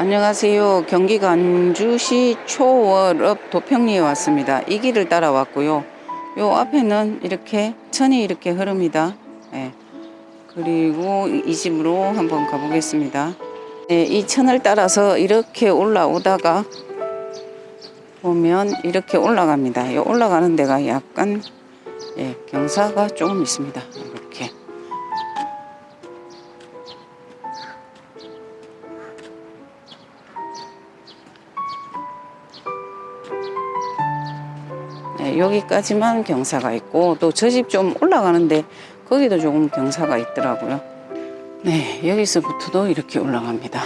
안녕하세요. 경기 간주시 초월읍 도평리에 왔습니다. 이 길을 따라왔고요. 요 앞에는 이렇게 천이 이렇게 흐릅니다. 예. 그리고 이 집으로 한번 가보겠습니다. 예, 이 천을 따라서 이렇게 올라오다가 보면 이렇게 올라갑니다. 요 올라가는 데가 약간 예, 경사가 조금 있습니다. 여기까지만 경사가 있고 또 저 집 좀 올라가는데 거기도 조금 경사가 있더라고요. 네, 여기서부터도 이렇게 올라갑니다.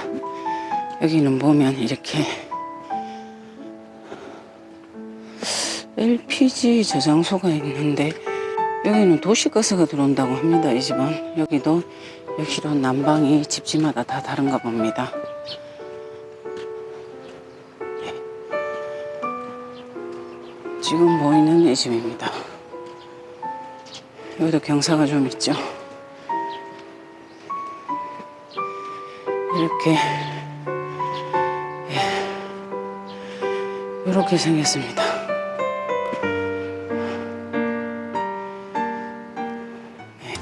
여기는 보면 이렇게 LPG 저장소가 있는데 여기는 도시가스가 들어온다고 합니다. 이 집은 여기도 역시도 난방이 집집마다 다 다른가 봅니다. 지금 보이는 이 집입니다. 여기도 경사가 좀 있죠. 이렇게 예, 이렇게 생겼습니다. 네.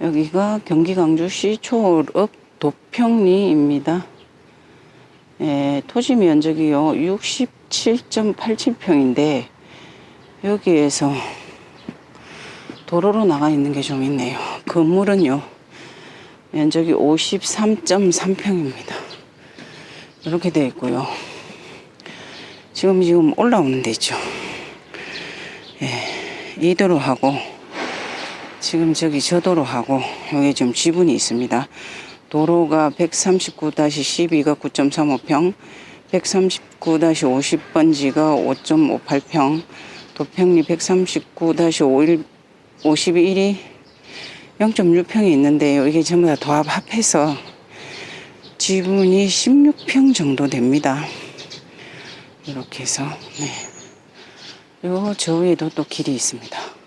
여기가 경기 강주시 초월읍 도평리입니다. 예, 토지 면적이요 67.87평인데 여기에서 도로로 나가 있는 게 좀 있네요. 건물은요 면적이 53.3평입니다. 이렇게 되어 있고요. 지금 지금 올라오는 데 있죠. 예, 이 도로하고 지금 저기 저 도로하고 여기 좀 지분이 있습니다. 도로가 139-12가 9.35평, 139-50번지가 5.58평, 도평리 139-51, 51이 0.6평이 있는데요. 이게 전부 다 도합 합해서 지분이 16평 정도 됩니다. 이렇게 해서, 네. 그리고 저 위에도 또 길이 있습니다.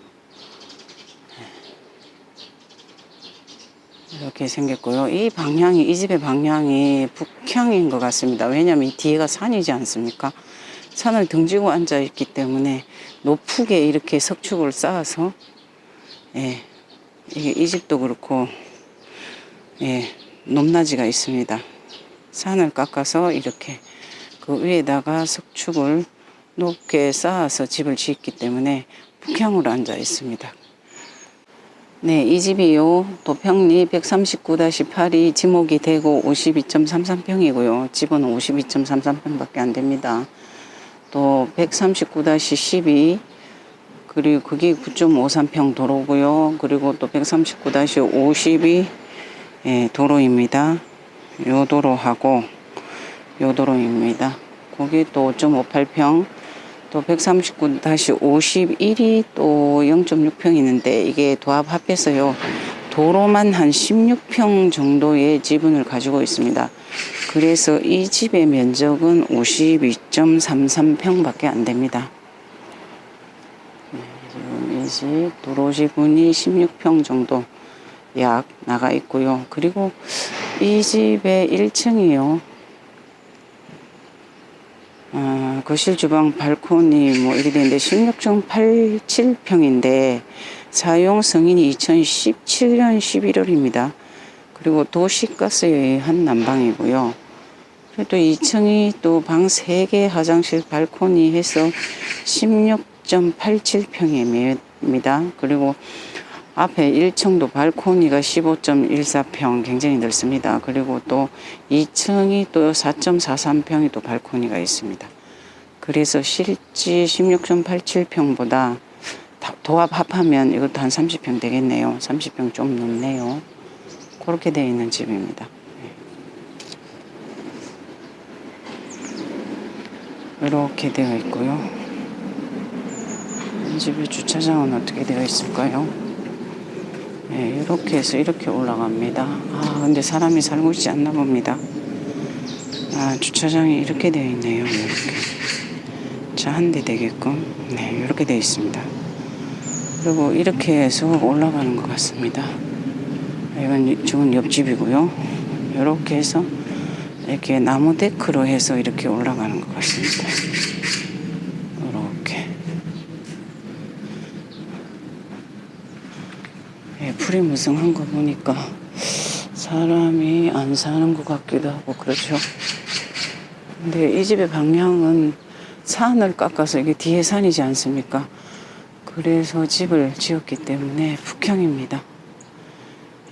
이렇게 생겼고요. 이 방향이 이 집의 방향이 북향인 것 같습니다. 왜냐하면 이 뒤에가 산이지 않습니까? 산을 등지고 앉아 있기 때문에 높게 이렇게 석축을 쌓아서 예, 이게 이 집도 그렇고 예, 높낮이가 있습니다. 산을 깎아서 이렇게 그 위에다가 석축을 높게 쌓아서 집을 짓기 때문에 북향으로 앉아 있습니다. 네, 이 집이요. 도평리 139-8이 지목이 되고 52.33평이고요. 집은 52.33평밖에 안 됩니다. 또 139-12 그리고 그게 9.53평 도로고요. 그리고 또 139-52 예, 도로입니다. 요 도로하고 요 도로입니다. 거기 또 5.58평 또 139-51이 또 0.6평 있는데 이게 도합 합해서요. 도로만 한 16평 정도의 지분을 가지고 있습니다. 그래서 이 집의 면적은 52.33평 밖에 안 됩니다. 네, 지금 이집 도로 지분이 16평 정도 약 나가 있고요. 그리고 이 집의 1층이요. 어, 거실 주방 발코니 뭐 이렇게 되는데 16.87평인데 사용 승인이 2017년 11월입니다. 그리고 도시가스에 한 난방이고요. 또 2층이 또 방 3개 화장실 발코니 해서 16.87평입니다. 그리고 앞에 1층도 발코니가 15.14평 굉장히 넓습니다. 그리고 또 2층이 또 4.43평이 또 발코니가 있습니다. 그래서 실지 16.87평보다 도합 합하면 이것도 한 30평 되겠네요. 30평 좀 넘네요. 그렇게 되어 있는 집입니다. 네. 이렇게 되어 있고요. 이 집의 주차장은 어떻게 되어 있을까요? 네, 이렇게 해서 이렇게 올라갑니다. 아, 근데 사람이 살고 있지 않나 봅니다. 아, 주차장이 이렇게 되어 있네요. 이렇게. 차 한 대 되게끔. 네, 이렇게 되어 있습니다. 그리고 이렇게 해서 올라가는 것 같습니다. 이건 저건 옆집이고요. 이렇게 해서 이렇게 나무 데크로 해서 이렇게 올라가는 것 같습니다. 이렇게. 예, 풀이 무성한 거 보니까 사람이 안 사는 것 같기도 하고 그렇죠. 근데 이 집의 방향은 산을 깎아서 이게 뒤에 산이지 않습니까? 그래서 집을 지었기 때문에 북향입니다.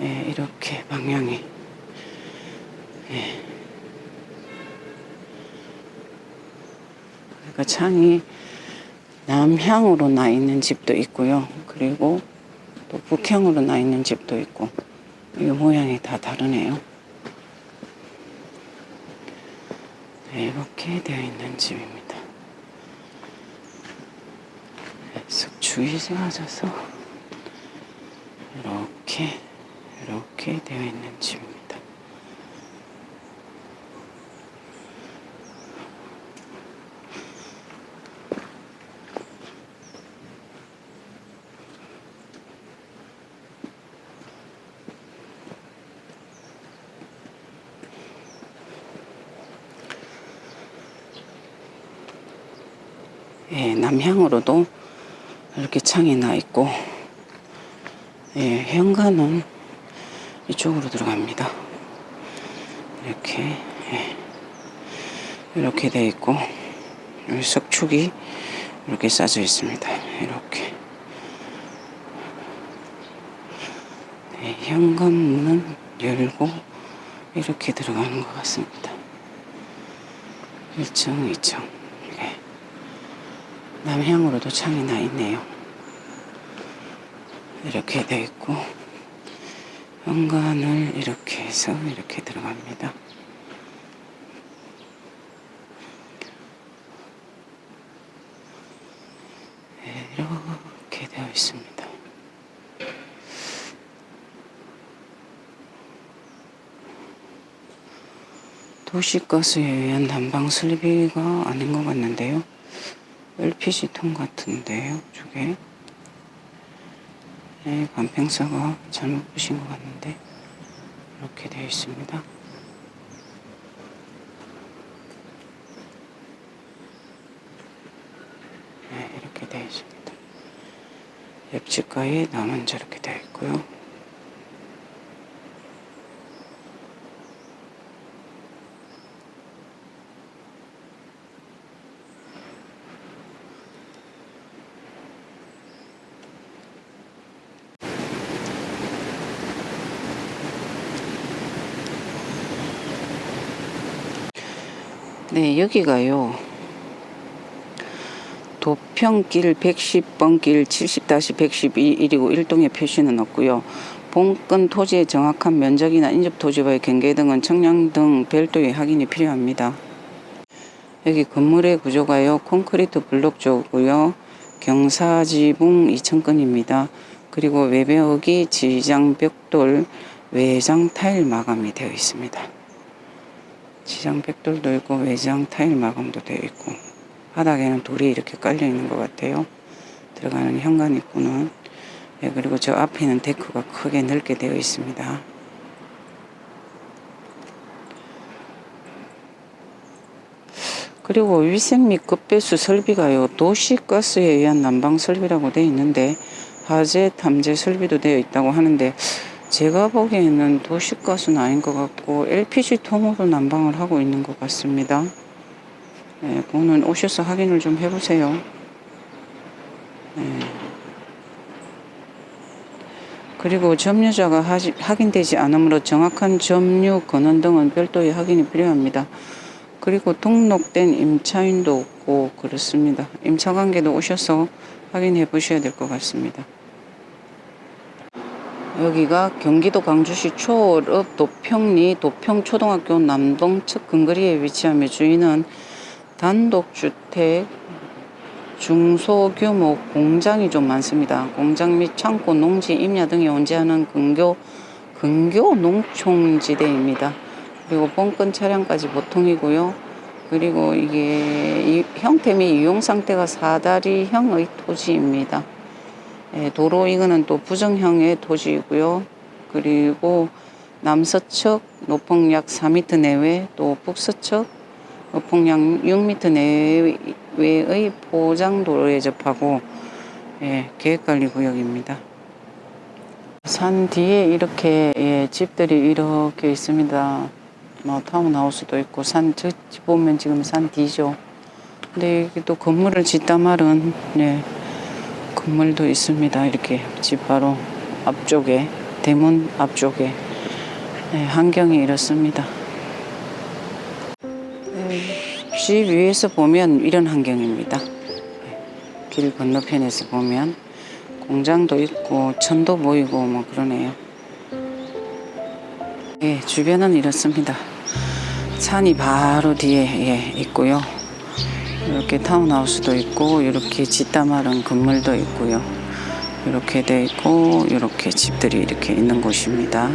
예, 이렇게 방향이. 예. 그러니까 창이 남향으로 나 있는 집도 있고요. 그리고 또 북향으로 나 있는 집도 있고. 이 모양이 다 다르네요. 네, 이렇게 되어 있는 집입니다. 석축이 세워져서 이렇게 이렇게 되어 있는 집입니다. 예, 남향으로도 이렇게 창이 나 있고, 예, 현관은 이쪽으로 들어갑니다. 이렇게, 예, 이렇게 돼 있고, 여기 석축이 이렇게 싸져 있습니다. 이렇게. 네, 현관문은 열고 이렇게 들어가는 것 같습니다. 1층, 2층. 예. 남향으로도 창이 나 있네요. 이렇게 돼 있고 현관을 이렇게 해서 이렇게 들어갑니다. 네, 이렇게 되어 있습니다. 도시가스에 의한 난방 설비가 아닌 것 같는데요. LPG 통 같은데요, 저게. 네, 간평사가 잘못 보신 것 같는데, 이렇게 되어 있습니다. 네, 이렇게 되어 있습니다. 옆집과의 남은 저렇게 되어 있고요. 네, 여기가요. 도평길 110번 길 70-112이고 일동의 표시는 없고요. 본건 토지의 정확한 면적이나 인접 토지와의 경계 등은 청량 등 별도의 확인이 필요합니다. 여기 건물의 구조가요. 콘크리트 블록 조고요. 경사지붕 2층권입니다. 그리고 외벽이 지장 벽돌 외장 타일 마감이 되어 있습니다. 지장 벽돌도 있고 외장 타일 마감도 되어 있고 바닥에는 돌이 이렇게 깔려 있는 것 같아요. 들어가는 현관 입구는 예, 그리고 저 앞에는 데크가 크게 넓게 되어 있습니다. 그리고 위생 및 급배수 설비가요 도시가스에 의한 난방 설비라고 되어 있는데 화재 탐지 설비도 되어 있다고 하는데 제가 보기에는 도시가스는 아닌 것 같고 LPG 통으로 난방을 하고 있는 것 같습니다. 네, 그거는 오셔서 확인을 좀 해보세요. 네. 그리고 점유자가 하지, 확인되지 않으므로 정확한 점유 권한 등은 별도의 확인이 필요합니다. 그리고 등록된 임차인도 없고 그렇습니다. 임차관계도 오셔서 확인해 보셔야 될 것 같습니다. 여기가 경기도 광주시 초월읍 도평리 도평초등학교 남동 측 근거리에 위치하며 주인은 단독주택 중소규모 공장이 좀 많습니다. 공장 및 창고, 농지, 임야 등이 온재하는 근교 근교 농촌지대입니다. 그리고 본건 차량까지 보통이고요. 그리고 이게 이 형태 및 이용 상태가 사다리형의 토지입니다. 예, 도로 이거는 또 부정형의 토지이고요. 그리고 남서측 높은 약 4m 내외 또 북서측 높은 약 6m 내외의 포장도로에 접하고 예, 계획관리구역입니다. 산 뒤에 이렇게 예, 집들이 이렇게 있습니다. 뭐 타운하우스도 있고 산 저 보면 지금 산 뒤죠. 근데 또 건물을 짓다 말은 예, 건물도 있습니다. 이렇게 집 바로 앞쪽에 대문 앞쪽에 예, 환경이 이렇습니다. 예, 집 위에서 보면 이런 환경입니다. 예, 길 건너편에서 보면 공장도 있고 천도 보이고 뭐 그러네요. 예, 주변은 이렇습니다. 산이 바로 뒤에 예, 있고요. 이렇게 타운하우스도 있고 이렇게 짓다 마른 건물도 있고요. 이렇게 돼 있고 이렇게 집들이 이렇게 있는 곳입니다.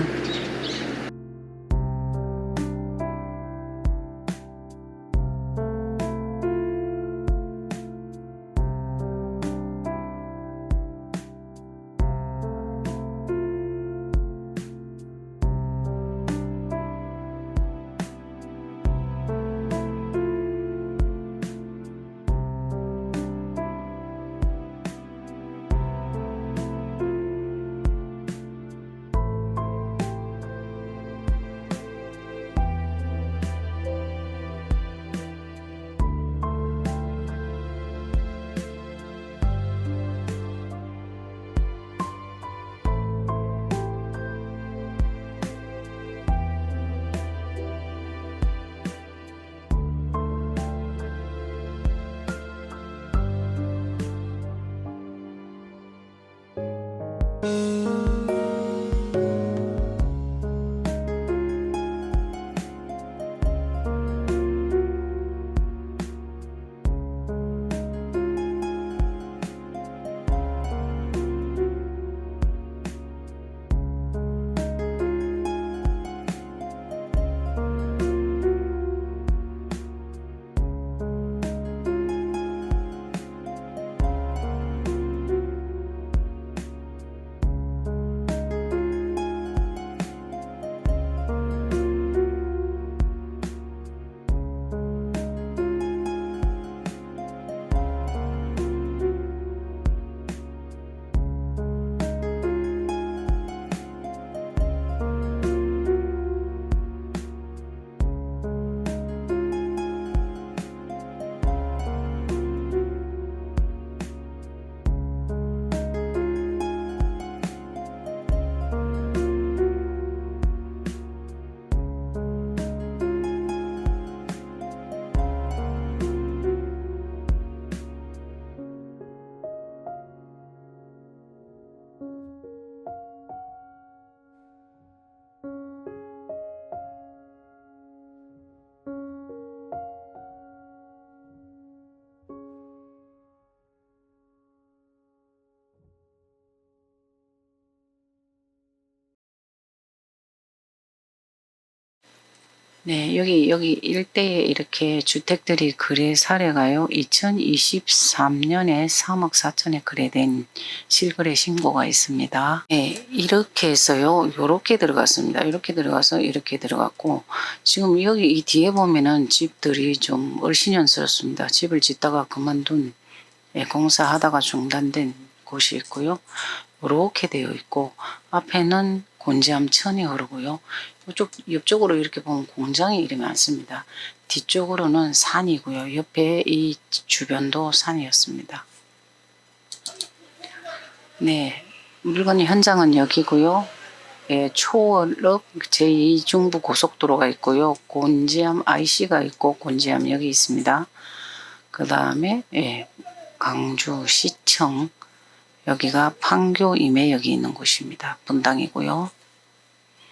네, 여기, 여기 일대에 이렇게 주택들이 거래 사례가요, 2023년에 3억 4천에 거래된 실거래 신고가 있습니다. 네, 이렇게 해서요, 요렇게 들어갔습니다. 이렇게 들어가서 이렇게 들어갔고, 지금 여기 이 뒤에 보면은 집들이 좀 얼신연스럽습니다. 집을 짓다가 그만둔, 예, 공사하다가 중단된 곳이 있고요. 이렇게 되어 있고, 앞에는 곤지암 천이 흐르고요. 이쪽 옆쪽으로 이렇게 보면 공장이 이름이 많습니다. 뒤쪽으로는 산이고요. 옆에 이 주변도 산이었습니다. 네, 물건 현장은 여기고요. 예, 초월읍 제2중부 고속도로가 있고요. 곤지암 IC가 있고 곤지암 여기 있습니다. 그 다음에 예, 강주시청 여기가 판교 임해 여기 있는 곳입니다. 분당이고요.